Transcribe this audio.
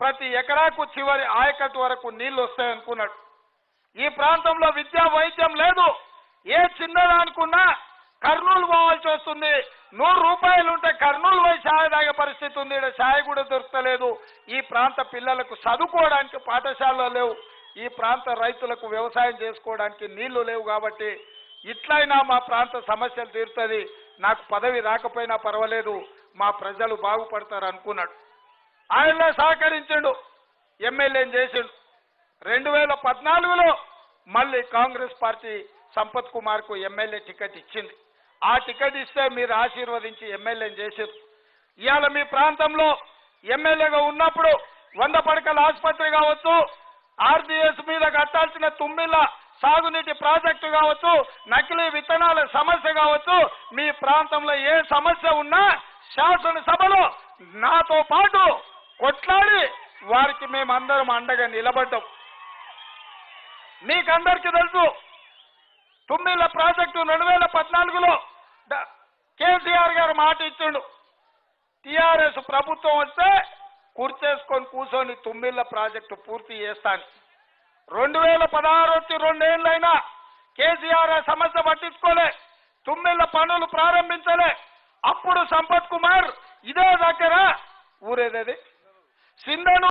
ప్రతి ఎకరాకు చివరి ఆయకట్టు వరకు నీళ్ళు వస్తాయనుకున్నాడు ఈ ప్రాంతంలో విద్యా వైద్యం లేదు. ఏ చిన్నదానుకున్నా కర్నూలు పోవాల్సి వస్తుంది. నూరు రూపాయలు ఉంటే కర్నూలు పోయి ఛాయ్ తాగే పరిస్థితి ఉంది. ఇక్కడ ఛాయ్ కూడా దొరకలేదు. ఈ ప్రాంత పిల్లలకు చదువుకోవడానికి పాఠశాలలో లేవు. ఈ ప్రాంత రైతులకు వ్యవసాయం చేసుకోవడానికి నీళ్ళు లేవు కాబట్టి ఇట్లయినా మా ప్రాంత సమస్యలు తీరుతుంది. నాకు పదవి రాకపోయినా పర్వాలేదు. మా ప్రజలు బాగుపడతారు అనుకున్నాడు. ఆయనలో సహకరించిండు ఎమ్మెల్యేని చేసిండు. రెండు వేల పద్నాలుగులో మళ్ళీ కాంగ్రెస్ పార్టీ సంపత్ కుమార్కు ఎమ్మెల్యే టికెట్ ఇచ్చింది. ఆ టికెట్ ఇస్తే మీరు ఆశీర్వదించి ఎమ్మెల్యేని చేశారు ఇవాళ మీ ప్రాంతంలో ఎమ్మెల్యేగా ఉన్నప్పుడు వంద పడకల ఆసుపత్రి కావచ్చు ఆర్డీఎస్ మీద కట్టాల్సిన తుమ్మిళ్ళ సాగునీటి ప్రాజెక్టు కావచ్చు నకిలీ విత్తనాల సమస్య కావచ్చు మీ ప్రాంతంలో ఏ సమస్య ఉన్నా శాసనసభలో నాతో పాటు కొట్లాడి వారికి మేమందరం అండగా నిలబడ్డాం. మీకందరికీ తెలుసు తుమ్మిళ్ళ ప్రాజెక్టు రెండు వేల పద్నాలుగులో కేసీఆర్ గారు మాట ఇచ్చిండు. టిఆర్ఎస్ ప్రభుత్వం వస్తే కుర్చేసుకొని కూర్చొని తుమ్మిళ్ళ ప్రాజెక్టు పూర్తి చేస్తాను. రెండు వేల పదహారు వచ్చి రెండేళ్ళైనా కేసీఆర్ సమస్య పట్టించుకోలే తుమ్మిళ్ళ పనులు ప్రారంభించలే. అప్పుడు సంపత్ కుమార్ ఇదే దగ్గర ఊరేదది? Sin